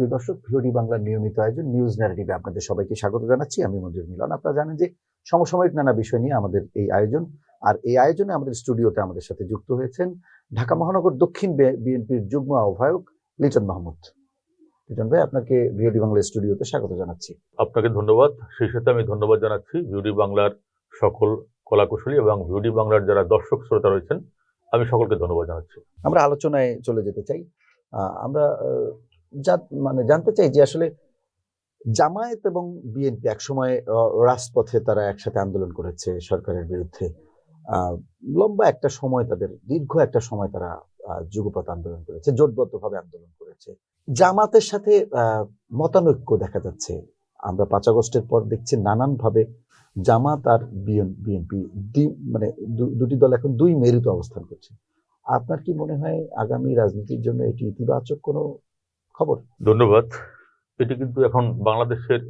সুপ্রিয় দর্শক ভিওডি বাংলার নিয়মিত আয়োজন নিউজ ন্যারেটিভে আপনাদের সবাইকে স্বাগত জানাচ্ছি। আমি মঞ্জুর মিলন। আপনারা জানেন যে সমসাময়িক নানা বিষয় নিয়ে আমাদের এই আয়োজন আর এই আয়োজনে আমাদের স্টুডিওতে আমাদের সাথে যুক্ত হয়েছেন ঢাকা মহানগর দক্ষিণ বিএনপির যুগ্ম আহ্বায়ক লিটন মাহমুদ। লিটন ভাই আপনাকে ভিওডি বাংলা স্টুডিওতে স্বাগত জানাচ্ছি। আপনাকে ধন্যবাদ। সেই সাথে আমি ধন্যবাদ জানাচ্ছি ভিউডি বাংলার সকল কলাকুশলী এবং ভিউডি বাংলার যারা দর্শক শ্রোতা রয়েছেন আমি সকলকে ধন্যবাদ জানাচ্ছি। আমরা আলোচনায় চলে যেতে চাই। আমরা মানে জানতে চাই যে আসলে জামায়াত এবং বিএনপি একসময় রাজপথে তারা একসাথে আন্দোলন করেছে সরকারের বিরুদ্ধে। লম্বা একটা সময় তাদের দীর্ঘ একটা সময় তারা আহ, যুগপৎ আন্দোলন করেছে জোটবদ্ধভাবে আন্দোলন করেছে। জামাতের সাথে মতানৈক্য দেখা যাচ্ছে। আমরা পাঁচ আগস্টের পর দেখছি নানানভাবে জামাত আর বিএনপি মানে দুটি দল এখন দুই মেরুতে অবস্থান করছে। আপনার কি মনে হয় আগামী রাজনীতির জন্য এটি ইতিবাচক কোনো খবর। ধন্যবাদ। এটি কিন্তু এখন বাংলাদেশের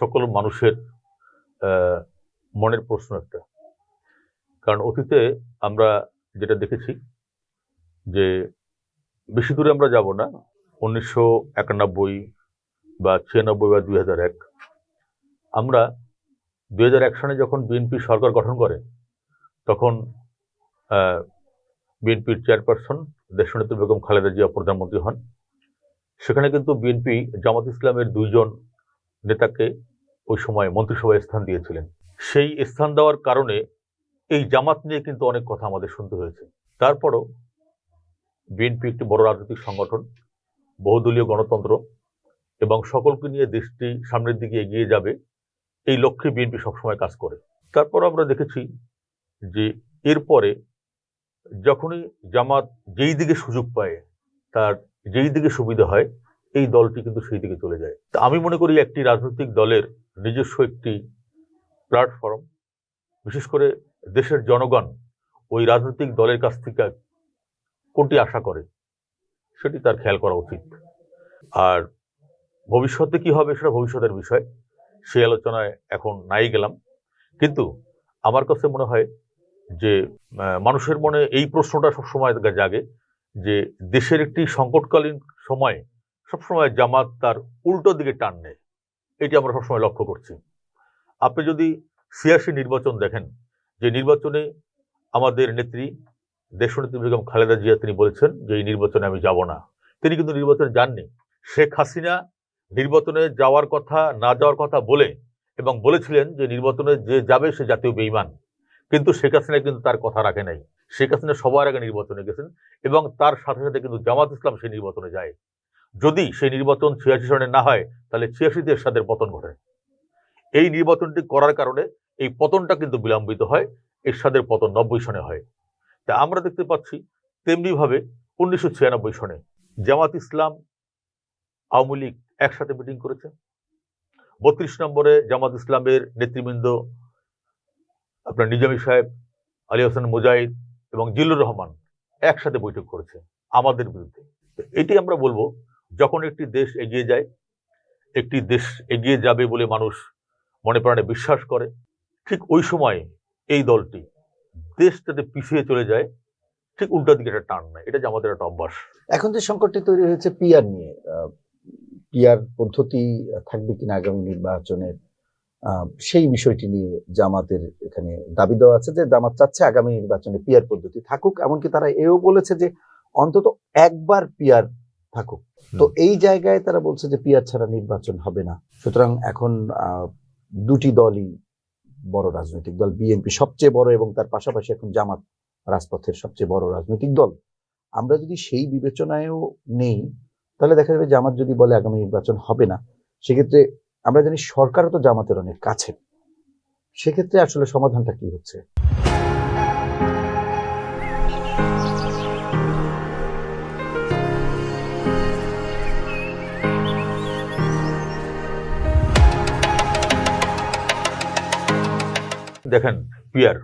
সকল মানুষের মনের প্রশ্ন একটা। কারণ অতীতে আমরা যেটা দেখেছি যে বেশি দূরে আমরা যাব না, উনিশশো একানব্বই বা ছিয়ানব্বই বা দুই হাজার এক। আমরা দুই হাজার এক সনে যখন বিএনপি সরকার গঠন করে, তখন বিএনপির চেয়ারপারসন দেশনেত্রী বেগম খালেদা জিয়া প্রধানমন্ত্রী হন। সেখানে কিন্তু বিএনপি জামাত ইসলামের দুইজন নেতাকে ওই সময় মন্ত্রিসভায় স্থান দিয়েছিলেন। সেই স্থান দেওয়ার কারণে এই জামাত নিয়ে কিন্তু অনেক কথা আমাদের শুনতে হয়েছে। তারপরও বিএনপি একটি বড় রাজনৈতিক সংগঠন, বহুদলীয় গণতন্ত্র এবং সকলকে নিয়ে দেশটি সামনের দিকে এগিয়ে যাবে, এই লক্ষ্যে বিএনপি সবসময় কাজ করে। তারপর আমরা দেখেছি যে এরপরে যখনই জামাত যেই দিকে সুযোগ পায় তার যেই দিকে সুবিধা হয়, এই দলটি কিন্তু সেই দিকে চলে যায়। তা আমি মনে করি একটি রাজনৈতিক দলের নিজস্ব একটি প্ল্যাটফর্ম বিশেষ করে দেশের জনগণ ওই রাজনৈতিক দলের কাছ থেকে কোনটি আশা করে, সেটি তার খেয়াল করা উচিত। আর ভবিষ্যতে কি হবে সেটা ভবিষ্যতের বিষয় সেই আলোচনায় এখন নাই গেলাম। কিন্তু আমার কাছে মনে হয় যে মানুষের মনে এই প্রশ্নটা সবসময় জাগে যে দেশের একটি সংকটকালীন সময়ে সবসময় জামাত তার উল্টো দিকে টান নেয়। এটি আমরা সবসময় লক্ষ্য করছি। আপনি যদি সিয়াসি নির্বাচন দেখেন, যে নির্বাচনে আমাদের নেত্রী, দেশনেত্রী বেগম খালেদা জিয়া তিনি বলেছেন যে এই নির্বাচনে আমি যাব না। তিনি কিন্তু নির্বাচনে যাননি। শেখ হাসিনা নির্বাচনে যাওয়ার কথা, না যাওয়ার কথা বলে এবং বলেছিলেন যে নির্বাচনে যে যাবে সে জাতীয় বেইমান কিন্তু শেখ হাসিনা কিন্তু তার কথা রাখে নাই। শেখ হাসিনা সবার আগে নির্বাচনে গেছেন এবং তার সাথে সাথে কিন্তু জামাত ইসলাম সেই নির্বাচনে যায়। যদি সেই নির্বাচন ছিয়াশি সনে না হয়, তাহলে ছিয়াশিতে এরশাদের পতন ঘটে এই নির্বাচনটি করার কারণে এই পতনটা কিন্তু বিলম্বিত হয়, এরশাদের পতন নব্বই সনে হয়। তা আমরা দেখতে পাচ্ছি তেমনিভাবে উনিশশো ছিয়ানব্বই সনে জামাত ইসলাম আওয়ামী লীগ একসাথে মিটিং করেছে। বত্রিশ নম্বরে জামাত ইসলামের নেতৃবৃন্দ আপনার নিজামী সাহেব, আলী হোসেন মুজাহিদ এবং জিল্লুর রহমান একসাথে বৈঠক করেছে আমাদের বিরুদ্ধে। এটি আমরা বলব, যখন একটি দেশ এগিয়ে যায়, একটি দেশ এগিয়ে যাবে বলে মানুষ মনে প্রাণে বিশ্বাস করে, ঠিক ওই সময় এই দলটি দেশ যাতে পিছিয়ে চলে যায়, ঠিক উল্টা দিকে একটা টান নেয়। এটা যে আমাদের একটা অভ্যাস। এখন যে সংকটটি তৈরি হয়েছে পিয়ার নিয়ে পিয়ার পদ্ধতি থাকবে কিনা আগামী নির্বাচনের সেই বিষয়টি নিয়ে জামাতের এখানে দাবি দেওয়া আছে যে জামাত চাচ্ছে আগামী নির্বাচনে পিয়ার পদ্ধতি থাকুক এমনকি তারা এও বলেছে যে অন্তত একবার পিয়ার থাকুক। তো এই জায়গায় তারা বলছে যে পিয়ার ছাড়া নির্বাচন হবে না। সুতরাং এখন দুটি দলই বড় রাজনৈতিক দল। বিএনপি সবচেয়ে বড় এবং তার পাশাপাশি এখন জামাত রাজপথের সবচেয়ে বড় রাজনৈতিক দল। আমরা যদি সেই বিবেচনায়ও নেই তাহলে দেখা যাবে জামাত যদি বলে আগামী নির্বাচন হবে না সেক্ষেত্রে আমরা জানি সরকারও তো জামাতের অনেক কাছে। সেক্ষেত্রে আসলে সমাধানটা কি হচ্ছে? দেখেন, পিয়ার।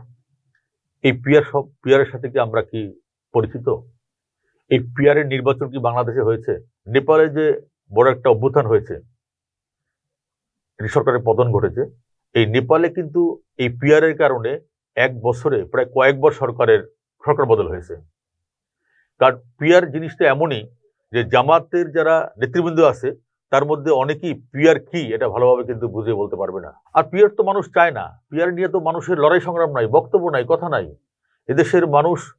এই পিয়ার সব, পিয়ারের সাথে কি আমরা কি পরিচিত? এই পিয়ারের নির্বাচন কি বাংলাদেশে হয়েছে? নেপালে যে বড় একটা অভ্যুত্থান হয়েছে সরকারের পতন ঘটেছে। এই নেপালে কিন্তু এই পিয়ারের কারণে এক বছরে প্রায় কয়েকবার সরকারের সরকার বদল হয়েছে। কারণ পিয়ার জিনিসটা এমনই যে জামাতের যারা নেতৃবৃন্দ আছে, তার মধ্যে অনেকেই পিয়ার কি এটা ভালোভাবে কিন্তু বুঝে বলতে পারবে না। আর পিয়ার তো মানুষ চায় না। পিয়ার নিয়ে তো মানুষের লড়াই সংগ্রাম নাই, বক্তব্য নাই, কথা নাই। এদেশের মানুষ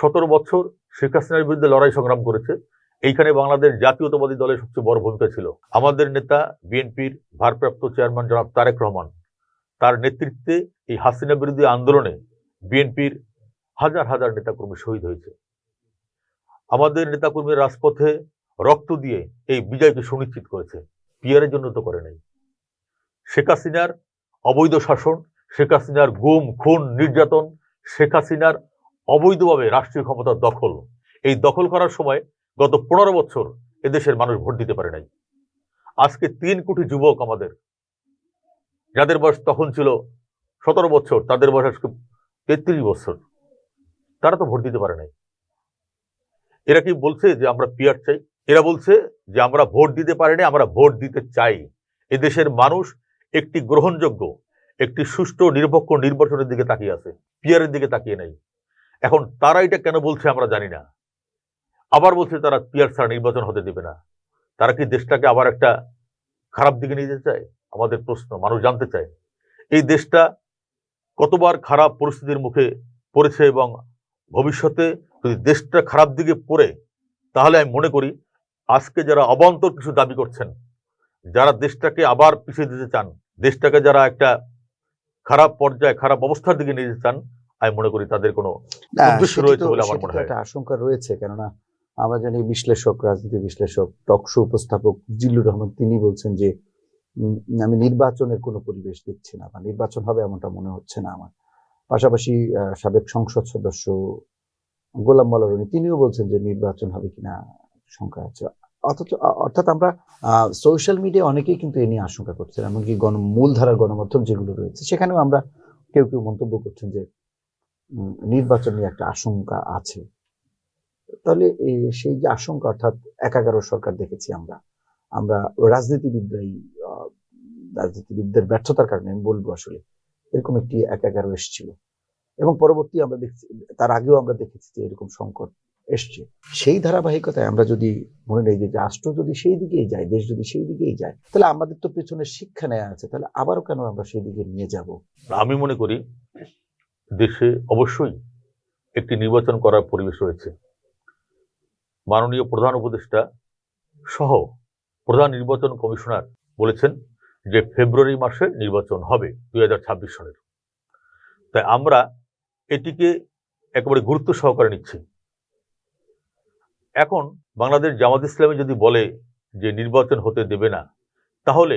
সতেরো বছর শেখ হাসিনার বিরুদ্ধে লড়াই সংগ্রাম করেছে। এইখানে বাংলাদেশ জাতীয়তাবাদী দলের সবচেয়ে বড় ভূমিকা ছিল। আমাদের নেতা, বিএনপির ভারপ্রাপ্ত চেয়ারম্যান জনাব তারেক রহমান, তার নেতৃত্বে এই হাসিনা বিরোধী আন্দোলনে বিএনপির হাজার হাজার নেতাকর্মী শহীদ হয়েছে। আমাদের নেতাকর্মীর রাজপথে রক্ত দিয়ে এই বিজয়কে সুনিশ্চিত করেছে, পিয়ারের জন্য তো করে নাই। শেখ হাসিনার অবৈধ শাসন, শেখ হাসিনার গুম, খুন, নির্যাতন, শেখ হাসিনার অবৈধভাবে রাষ্ট্রীয় ক্ষমতার দখল, এই দখল করার সময় গত পনেরো বছর এদেশের মানুষ ভোট দিতে পারে নাই। আজকে তিন কোটি যুবক আমাদের, যাদের বয়স তখন ছিল সতেরো বছর, তাদের বয়স আজকে তেত্রিশ বছর, তারা তো ভোট দিতে পারে নাই। এরা কি বলছে যে আমরা পিয়ার চাই? এরা বলছে যে আমরা ভোট দিতে পারিনি, আমরা ভোট দিতে চাই। এদেশের মানুষ একটি গ্রহণযোগ্য, একটি সুষ্ঠু, নিরপেক্ষ, নির্বাচনের দিকে তাকিয়ে আছে, পিয়ারের দিকে তাকিয়ে নেই। এখন তারা এটা কেন বলছে আমরা জানি না। আবার বলছে তারা পিয়ার ছাড়া নির্বাচন হতে দেবে না। তারা কি দেশটাকে আবার একটা খারাপ দিকে নিয়ে যেতে চায়? আমাদের প্রশ্ন মানুষ জানতে চায়। এই দেশটা কতবার খারাপ পরিস্থিতির মুখে পড়েছে এবং ভবিষ্যতে যদি দেশটা খারাপ দিকে পড়ে তাহলে আমি মনে করি আজকে যারা অবান্তর কিছু দাবি করছেন যারা দেশটাকে আবার পিছিয়ে দিতে চান দেশটাকে যারা একটা খারাপ পর্যায়ে খারাপ অবস্থার দিকে নিয়ে যেতে চান আমি মনে করি তাদের কোনো উদ্দেশ্য রয়েছে বলে আমার মনে হয়। আশঙ্কা রয়েছে কেননা আমরা জানি বিশ্লেষক, রাজনীতি বিশ্লেষক টকশো উপস্থাপক জিল্লুর রহমান, তিনি বলছেন যে আমি নির্বাচনের কোনো পরিবেশ দেখছি না বা নির্বাচন হবে এমনটা মনে হচ্ছে না আমার। পাশাপাশি সাবেক সংসদ সদস্য গোলাম মলারণী তিনিও বলছেন যে নির্বাচন হবে কিনা শঙ্কা আছে। অথচ অর্থাৎ আমরা সোশ্যাল মিডিয়া অনেকেই কিন্তু এ নিয়ে আশঙ্কা করছেন, এমনকি গণ, মূলধারার গণমাধ্যম যেগুলো রয়েছে, সেখানেও আমরা কেউ কেউ মন্তব্য করছেন যে নির্বাচন নিয়ে একটা আশঙ্কা আছে। তাহলে সেই যে আশঙ্কা অর্থাৎ একাগারো সরকার দেখেছি আমরা আমরা রাজনীতিবিদরাই রাজনীতিবিদদের ব্যর্থতার কারণে, আমি বলব আসলে, এরকম একটি একাগারো এসেছিল। এবং পরবর্তী আমরা দেখছি, তার আগেও আমরা দেখেছি যে এরকম সংকট এসছে। সেই ধারাবাহিকতায় আমরা যদি মনে নেই যে রাষ্ট্র যদি সেই দিকেই যায়, দেশ যদি সেই দিকেই যায়, তাহলে আমাদের তো পেছনে শিক্ষা নেওয়া আছে, তাহলে আবারও কেন আমরা সেই দিকে নিয়ে যাব? আমি মনে করি, দেশে অবশ্যই একটি নির্বাচন করার পরিবেশ রয়েছে। মাননীয় প্রধান উপদেষ্টা সহ প্রধান নির্বাচন কমিশনার বলেছেন যে ফেব্রুয়ারি মাসে নির্বাচন হবে দুই সালের তাই আমরা এটিকে একেবারে গুরুত্ব সহকারে নিচ্ছি। এখন বাংলাদেশ জামাত ইসলামী যদি বলে যে নির্বাচন হতে দেবে না, তাহলে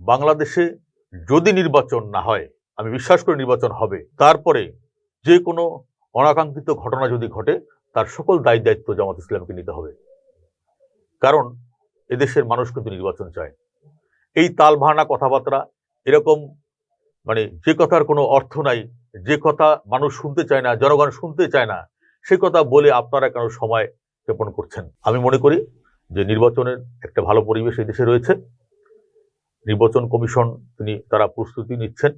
বাংলাদেশে যদি নির্বাচন না হয়, আমি বিশ্বাস করি নির্বাচন হবে, তারপরে যে কোনো অনাকাঙ্ক্ষিত ঘটনা যদি ঘটে তার সকল দায়ী দায়িত্ব জামাত ইসলামকে নিতে হবে। কারণ এদেশের মানুষ কিন্তু নির্বাচন চায়। এই তালভানা কথাবার্তা এরকম মানে যে কথার কোনো অর্থ নাই, যে কথা মানুষ শুনতে চায় না, জনগণ শুনতে চায় না, সে কথা বলে আপনারা কেন সময় যাপন করছেন? আমি মনে করি যে নির্বাচনের একটা ভালো পরিবেশ দেশে রয়েছে। নির্বাচন কমিশন তিনি তারা প্রস্তুতি নিচ্ছেন।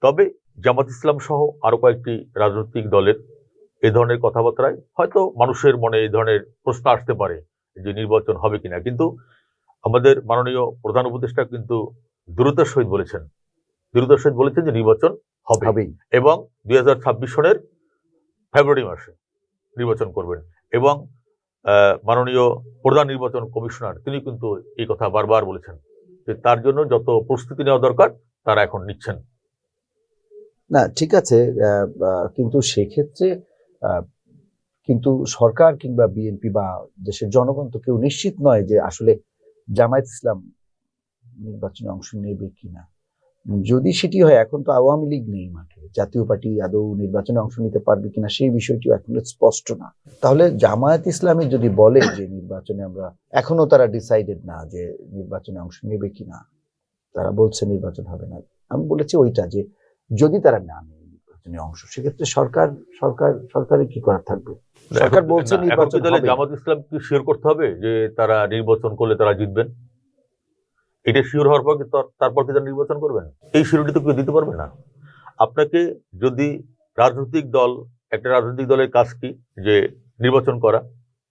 তবে জামাত ইসলাম সহ আরও কয়েকটি রাজনৈতিক দলের এ ধরনের কথাবার্তায় হয়তো মানুষের মনে এই ধরনের প্রশ্ন আসতে পারে যে নির্বাচন হবে কিনা। কিন্তু আমাদের মাননীয় প্রধান উপদেষ্টা কিন্তু দ্রুতার সহিত বলেছেন। দ্রুতার সহিত বলেছেন যে নির্বাচন হবে। এবং দুই সনের ফেব্রুয়ারি মাসে নির্বাচন করবেন। এবং আহ, মাননীয় প্রধান নির্বাচন কমিশনার তিনি কিন্তু এই কথা বারবার বলেছেন যে তার জন্য যত প্রস্তুতি নেওয়া দরকার তারা এখন নিচ্ছেন। না ঠিক আছে কিন্তু সেক্ষেত্রে কিন্তু সরকার কিংবা বিএনপি বা দেশের জনগণ তো কেউ নিশ্চিত নয় যে আসলে জামায়াত ইসলাম নির্বাচনে অংশ নেবে কিনা। যদি সেটি হয়, এখন তো আওয়ামী লীগ নেই মাঠে। জাতীয় পার্টি আদৌ নির্বাচনে অংশ নিতে পারবে কিনা সেই বিষয়টিও এখন স্পষ্ট না। তাহলে জামায়াত ইসলামী যদি বলে যে নির্বাচনে আমরা, এখনও তারা ডিসাইডেড না যে নির্বাচনে অংশ নেবে কিনা, তারা বলছে নির্বাচন হবে না। আমি বলেছি ওইটা যে যদি তারা না নেয় নির্বাচনী অংশ। সেক্ষেত্রে সরকার সরকার সরকারের কি করার থাকবে? সরকার বলছে নির্বাচন হবে। জামাত ইসলাম কি শিওর করতে হবে যে তারা নির্বাচন করলে তারা জিতবেন? এটা শিওর হওয়ার পর কি তারপর কি তারা নির্বাচন করবেন? এই শিওরিটি তো কেউ দিতে পারবে না। আপনাকে যদি রাজনৈতিক দল একটা রাজনৈতিক দলের কাজ কি? যে নির্বাচন করা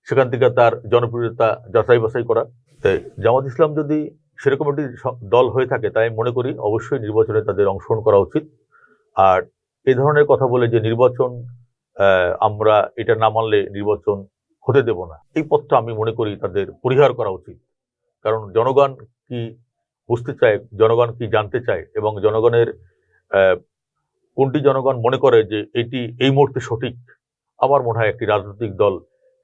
সেখান থেকে তার জনপ্রিয়তা যাচাই বাছাই করা। তাই জামাত ইসলাম যদি সেরকম একটি দল হয়ে থাকে তাই মনে করি অবশ্যই নির্বাচনে তাদের অংশগ্রহণ করা উচিত। আর এই ধরনের কথা বলে যে নির্বাচন আমরা এটা না মানলে নির্বাচন হতে দেব না। এই পথটা আমি মনে করি তাদের পরিহার করা উচিত। কারণ জনগণ কি বুঝতে চায়, জনগণ কি জানতে চায় এবং জনগণের কোনটি জনগণ মনে করে যে এটি এই মুহূর্তে সঠিক, আমার মনে হয় একটি রাজনৈতিক দল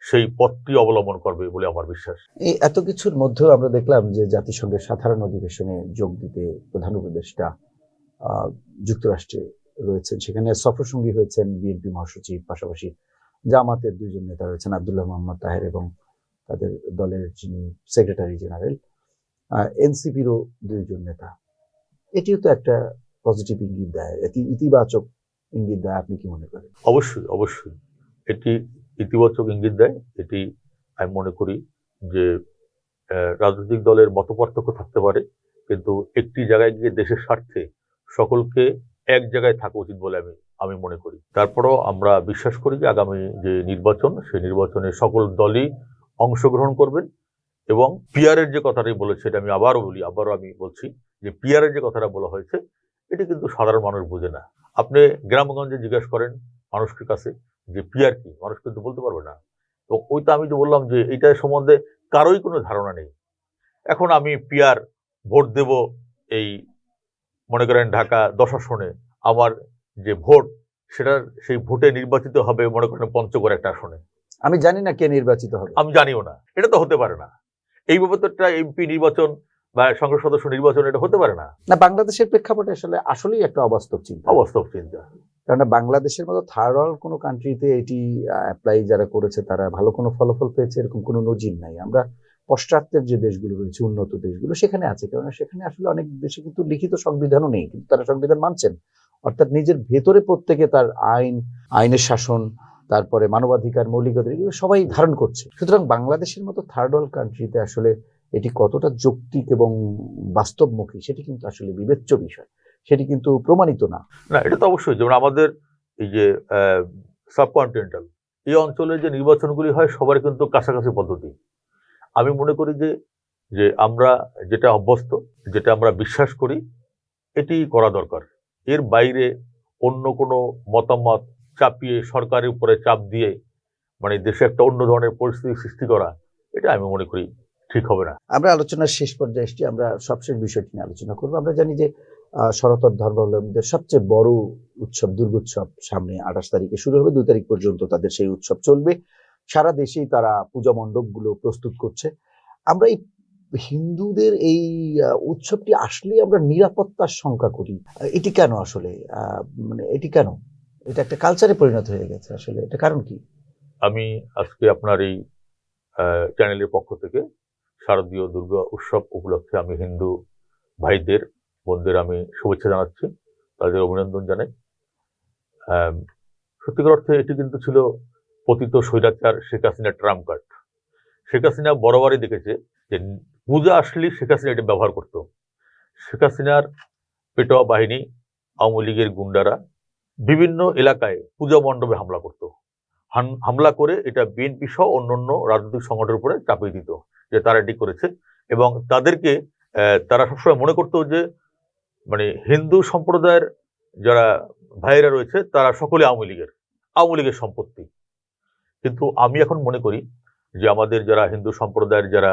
সেই পথটি অবলম্বন করবে বলে আমার বিশ্বাস। এই এত কিছুর মধ্যেও আমরা দেখলাম যে জাতিসংঘের সাধারণ অধিবেশনে যোগ দিতে প্রধান উপদেষ্টা যুক্তরাষ্ট্রে রয়েছেন। সেখানে সফরসঙ্গী হয়েছেন বিএনপি মহাসচিব পাশাপাশি জামাতের দুইজন নেতা রয়েছেন আবদুল্লাহ মোহাম্মদ তাহের এবং তাদের দলের যিনি সেক্রেটারি জেনারেল এনসিপিরও দুইজন নেতা। এটিও তো একটা পজিটিভ ইঙ্গিত দেয়, এটি ইতিবাচক ইঙ্গিত দেয়, আপনি কি মনে করেন? অবশ্যই অবশ্যই। এটি ইতিবাচক ইঙ্গিত দেয়, এটি আমি মনে করি যে রাজনৈতিক দলের মতপার্থক্য থাকতে পারে, কিন্তু একটি জায়গায় গিয়ে দেশের স্বার্থে সকলকে এক জায়গায় থাকা উচিত বলে আমি আমি মনে করি। তারপরও আমরা বিশ্বাস করি যে আগামী যে নির্বাচন, সেই নির্বাচনে সকল দলই অংশগ্রহণ করবেন এবং পিয়ারের যে কথাটি বলেছে এটা আমি আবারও বলি, আবারও আমি বলছি যে পিয়ারের যে কথাটা বলা হয়েছে, এটি কিন্তু সাধারণ মানুষ বোঝে না। আপনি গ্রামগঞ্জে জিজ্ঞেস করেন মানুষের কাছে যে পিয়ার কি? মানুষ কিন্তু বলতে পারবে না। তো ওইটা আমি যে বললাম যে এটা সম্বন্ধে কারোই কোনো ধারণা নেই। এখন আমি পিয়ার ভোট দেব এই মনে করেন ঢাকা দশ আসনে আমার যে ভোট সেটা সেই ভোটে নির্বাচিত হবে মনে করেন পঞ্চগড় একটা আসনে। আমি জানি না কে নির্বাচিত হবে। আমি জানিও না। এটা তো হতে পারে না। এই ব্যাপারটা এমপি নির্বাচন বা সংসদ সদস্য নির্বাচন এটা হতে পারে না। না বাংলাদেশের প্রেক্ষাপটে আসলে আসলেই একটা অবাস্তব চিন্তা। অবাস্তব চিন্তা। কারণ বাংলাদেশের মতো থার্ড ওয়ার্ল্ড কোনো কান্ট্রিতে এটি অ্যাপ্লাই যারা করেছে তারা ভালো কোনো ফলাফল পেয়েছে এরকম কোনো নজির নাই। আমরা পশ্চাত্যের যে দেশগুলো রয়েছে, উন্নত দেশগুলো সেখানে আছে। কারণ সেখানে আসলে অনেক দেশে কিন্তু লিখিত সংবিধানও নেই, কিন্তু তারা সংবিধান মানছেন। অর্থাৎ নিজের ভেতরে প্রত্যেকে তার আইন, আইনের শাসন, তারপরে মানবাধিকার, মৌলিক অধিকার এগুলো সবাই ধারণ করছে। সুতরাং বাংলাদেশের মতো থার্ড ওয়ার্ল্ড কান্ট্রিতে আসলে এটি কতটা যৌক্তিক এবং বাস্তবমুখী সেটি কিন্তু আসলে বিবেচ্য বিষয়। সেটি কিন্তু প্রমাণিত না। না, এটা তো অবশ্যই। যেমন আমাদের এই যে সাবকন্টিনেন্টাল এই অঞ্চলে যে নির্বাচনগুলি হয়, সবার কিন্তু কাছাকাছি পদ্ধতি। আমি মনে করি যে যে আমরা যেটা অভ্যস্ত, যেটা আমরা বিশ্বাস করি এটি করা দরকার। এর বাইরে অন্য কোনো মতামত চাপিয়ে সরকারের উপরে চাপ দিয়ে মানে দেশে একটা অন্য ধরনের পরিস্থিতি সৃষ্টি করা, এটা আমি মনে করি ঠিক হবে না। আমরা আলোচনার শেষ পর্যায়ে এসেছি আমরা সবশেষ বিষয়টি নিয়ে আলোচনা করব। আমরা জানি যে সনাতন ধর্মাবলম্বীদের সবচেয়ে বড় উৎসব, দুর্গোৎসব সামনে আঠাশ তারিখে শুরু হবে। দুই তারিখ পর্যন্ত তাদের সেই উৎসব চলবে। সারা দেশেই তারা পূজা মণ্ডপগুলো প্রস্তুত করছে। আমরা এই হিন্দুদের এই উৎসবটি আসলে আমরা নিরাপত্তার শঙ্কা করি। এটি কেন আসলে মানে এটি কেন? এটা একটা কালচারে পরিণত হয়ে গেছে আসলে, এটা কারণ কি? আমি আজকে আপনার এই চ্যানেলের পক্ষ থেকে শারদীয় দুর্গা উৎসব উপলক্ষে আমি হিন্দু ভাইদের বোনদের আমি শুভেচ্ছা জানাচ্ছি, তাদের অভিনন্দন জানাই। সত্যিকার অর্থে এটি কিন্তু ছিল পতিত স্বৈরাচার শেখ হাসিনা ট্রাম্প কার্ড। শেখ হাসিনা বরাবরই দেখেছে যে পূজা আসলেই শেখ হাসিনা এটি ব্যবহার করত। শেখ হাসিনার পেটোয়া বাহিনী, আওয়ামী লীগের গুন্ডারা বিভিন্ন এলাকায় পূজা মণ্ডপে হামলা করত। হামলা করে এটা বিএনপি সহ অন্যান্য রাজনৈতিক সংগঠনের উপরে চাপিয়ে দিত যে তারা এটি করেছে এবং তাদেরকে তারা সবসময় মনে করতো যে মানে হিন্দু সম্প্রদায়ের যারা ভাইয়েরা রয়েছে তারা সকলে আওয়ামী লীগের আওয়ামী লীগের সম্পত্তি। কিন্তু আমি এখন মনে করি যে আমাদের যারা হিন্দু সম্প্রদায়ের যারা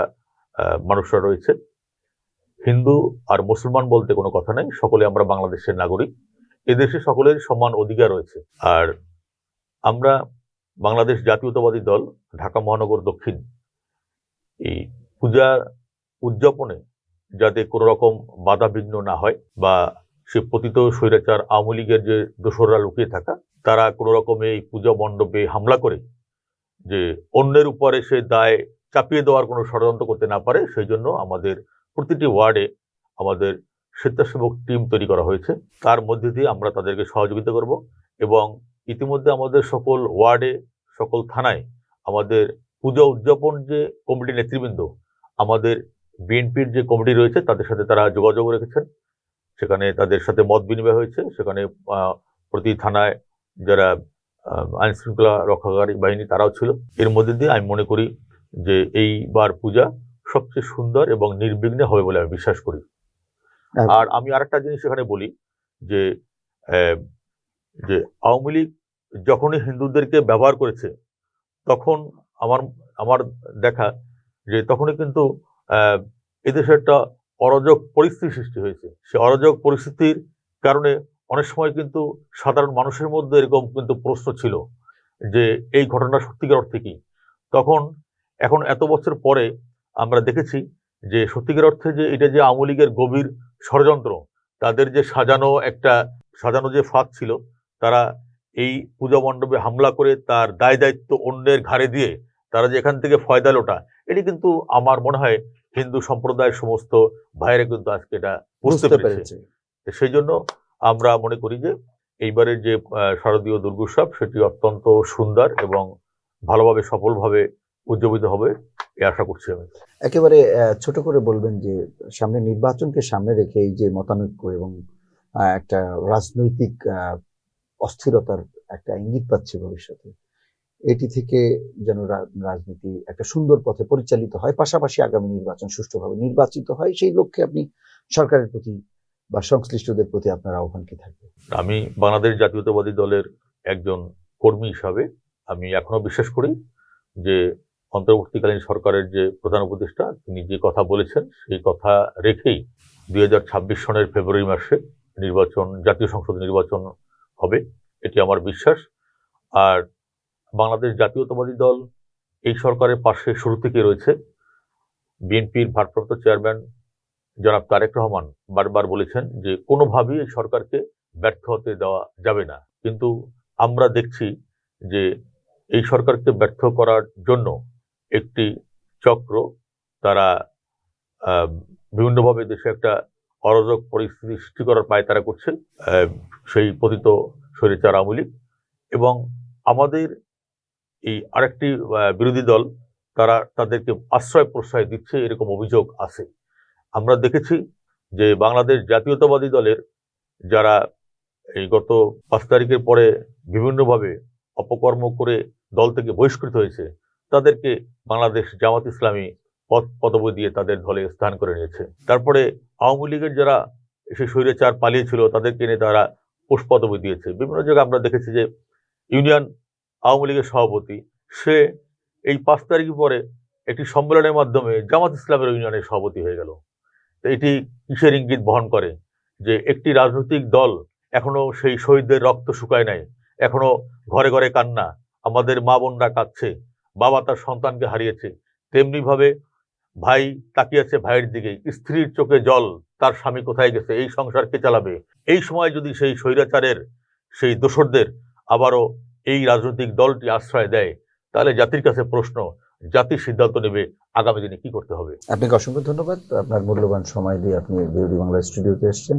মানুষরা রয়েছে, হিন্দু আর মুসলমান বলতে কোনো কথা নেই, সকলে আমরা বাংলাদেশের নাগরিক। এদেশে সকলের সমান অধিকার রয়েছে। আর আমরা বাংলাদেশ জাতীয়তাবাদী দল, ঢাকা মহানগর দক্ষিণ, এই পূজা উদযাপনে যাতে কোনো রকম বাধা বিঘ্ন না হয় বা সে পতিত স্বৈরাচার আওয়ামী লীগের যে দোসররা লুকিয়ে থাকা, তারা কোনো রকম এই পূজা মণ্ডপে হামলা করে যে অন্যের উপরে সে দায় চাপিয়ে দেওয়ার কোনো ষড়যন্ত্র করতে না পারে, সেই জন্য আমাদের প্রতিটি ওয়ার্ডে আমাদের স্বেচ্ছাসেবক টিম তৈরি করা হয়েছে। তার মধ্যে দিয়ে আমরা তাদেরকে সহযোগিতা করব এবং ইতিমধ্যে আমাদের সকল ওয়ার্ডে, সকল থানায় আমাদের পূজা উদযাপন যে কমিটি নেতৃবৃন্দ, আমাদের বিএনপির যে কমিটি রয়েছে, তাদের সাথে তারা যোগাযোগ রেখেছেন। সেখানে তাদের সাথে মত বিনিময় হয়েছে। সেখানে প্রতি থানায় যারা আইন শৃঙ্খলা রক্ষাকারী বাহিনী তারাও ছিল। এর মধ্যে দিয়ে আমি মনে করি যে এইবার পূজা সবচেয়ে সুন্দর এবং নির্বিঘ্নে হবে বলে আমি বিশ্বাস করি। আর- আমি আর আরেকটা জিনিস এখানে বলি যে যে আওয়ামী লীগ যখনই হিন্দুদেরকে ব্যবহার করেছে তখন আমার আমার দেখা যে তখনই কিন্তু আহ, এদেশে একটা অরাজক পরিস্থিতি সৃষ্টি হয়েছে। সে অরাজক পরিস্থিতির কারণে অনেক সময় কিন্তু সাধারণ মানুষের মধ্যে এরকম কিন্তু প্রশ্ন ছিল যে এই ঘটনা সত্যিকার অর্থে কি? তখন এখন এত বছর পরে আমরা দেখেছি যে সত্যিকার অর্থে যে এটা যে আওয়ামী লীগের গভীর ষড়যন্ত্র তাদের যে সাজানো একটা সাজানো যে ফাঁক ছিল তারা এই পূজা মণ্ডপে হামলা করে তার দায় দায়িত্ব অন্যের ঘাড়ে দিয়ে তারা যে এখান থেকে ফয়দা লোটা এটি কিন্তু আমার মনে হয় হিন্দু সম্প্রদায়ের সমস্ত ভাইয়েরা কিন্তু আজকে এটা বুঝতে পেরেছে। সেই জন্য আমরা মনে করি যে এইবারের যে শারদীয় দুর্গোৎসব সেটি অত্যন্ত সুন্দর এবং ভালোভাবে, সফলভাবে উদযাপিত হবে এ আশা করছি আমি। একেবারে ছোট করে বলবেন যে, সামনে নির্বাচনকে সামনে রেখে এই যে মতানৈক্য এবং একটা রাজনৈতিক অস্থিরতার একটা ইঙ্গিত পাচ্ছে ভবিষ্যতে, এটি থেকে যেন রাজনীতি একটা সুন্দর পথে পরিচালিত হয়, পাশাপাশি আগামী নির্বাচন সুষ্ঠুভাবে নির্বাচিত হয়, সেই লক্ষ্যে আপনি সরকারের প্রতি বা সংশ্লিষ্টদের প্রতি আপনার আহ্বান কি থাকবে? আমি বাংলাদেশ জাতীয়তাবাদী দলের একজন কর্মী হিসাবে আমি এখনও বিশ্বাস করি যে অন্তর্বর্তীকালীন সরকারের যে প্রধান উপদেষ্টা, তিনি যে কথা বলেছেন, সেই কথা রেখেই দুই হাজার ছাব্বিশ সনের ফেব্রুয়ারি মাসে নির্বাচন, জাতীয় সংসদ নির্বাচন হবে, এটি আমার বিশ্বাস। আর বাংলাদেশ জাতীয়তাবাদী দল এই সরকারের পাশে শুরু থেকে রয়েছে। বিএনপির ভারপ্রাপ্ত চেয়ারম্যান জনাব তারেক রহমান বারবার বলেছেন যে কোনোভাবেই এই সরকারকে ব্যর্থ হতে দেওয়া যাবে না। কিন্তু আমরা দেখছি যে এই সরকারকে ব্যর্থ করার জন্য একটি চক্র, তারা বিভিন্নভাবে দেশে একটা অরাজক পরিস্থিতি সৃষ্টি করার পায় তারা করছে সেই পতিত স্বৈরাচার আওয়ামী লীগ। এবং আমাদের এই আরেকটি বিরোধী দল, তারা তাদেরকে আশ্রয় প্রশ্রয় দিচ্ছে, এরকম অভিযোগ আছে। আমরা দেখেছি যে বাংলাদেশ জাতীয়তাবাদী দলের যারা এই গত পাঁচ তারিখের পরে বিভিন্নভাবে অপকর্ম করে দল থেকে বহিষ্কৃত হয়েছে, তাদেরকে বাংলাদেশ জামাত ইসলামী পদ পদবি দিয়ে তাদের দলে স্থান করে নিয়েছে। তারপরে আওয়ামী লীগের যারা এসে স্বৈরাচার পালিয়েছিল, তাদেরকে নিয়ে তারা পোষ পদবি দিয়েছে। বিভিন্ন জায়গায় আমরা দেখেছি যে ইউনিয়ন আওয়ামী লীগের সভাপতি, সে এই পাঁচ তারিখ পরে একটি সম্মেলনের মাধ্যমে জামাত ইসলামের ইউনিয়নের সভাপতি হয়ে গেল। এটি কিসের ইঙ্গিত বহন করে? যে একটি রাজনৈতিক দল এখনও সেই শহীদদের রক্ত শুকায় নাই, এখনও ঘরে ঘরে কান্না, আমাদের মা বোনরা কাঁদছে, বাবা তার সন্তানকে হারিয়েছে তেমনিভাবে ভাই তাকিয়েছে ভাইয়ের দিকে, স্ত্রীর চোখে জল, তার স্বামী কোথায় গেছে, এই সংসার কে চালাবে? এই সময় যদি সেই স্বৈরাচারের, সেই দোসরদের আবারও এই রাজনৈতিক দলটি আশ্রয় দেয়, তাহলে জাতির কাছে প্রশ্ন জাতির সিদ্ধান্ত নেবে আগামী দিনে কি করতে হবে। আপনাকে অসংখ্য ধন্যবাদ। আপনার মূল্যবান সময় দিয়ে আপনি বিওডি বাংলা স্টুডিওতে এসেছেন।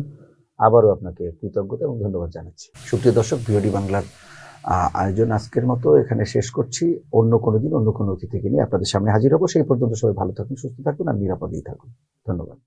আবারও আপনাকে কৃতজ্ঞতা এবং ধন্যবাদ জানাচ্ছি। সুপ্রিয় দর্শক বিওডি বাংলার আয়োজন আজকের মতো এখানে শেষ করছি। অন্য কোনো দিন, অন্য কোনো অতিথিকে নিয়ে আপনাদের সামনে হাজির হব। সেই পর্যন্ত সবাই ভালো থাকুন, সুস্থ থাকুন আর নিরাপদেই থাকুন। ধন্যবাদ।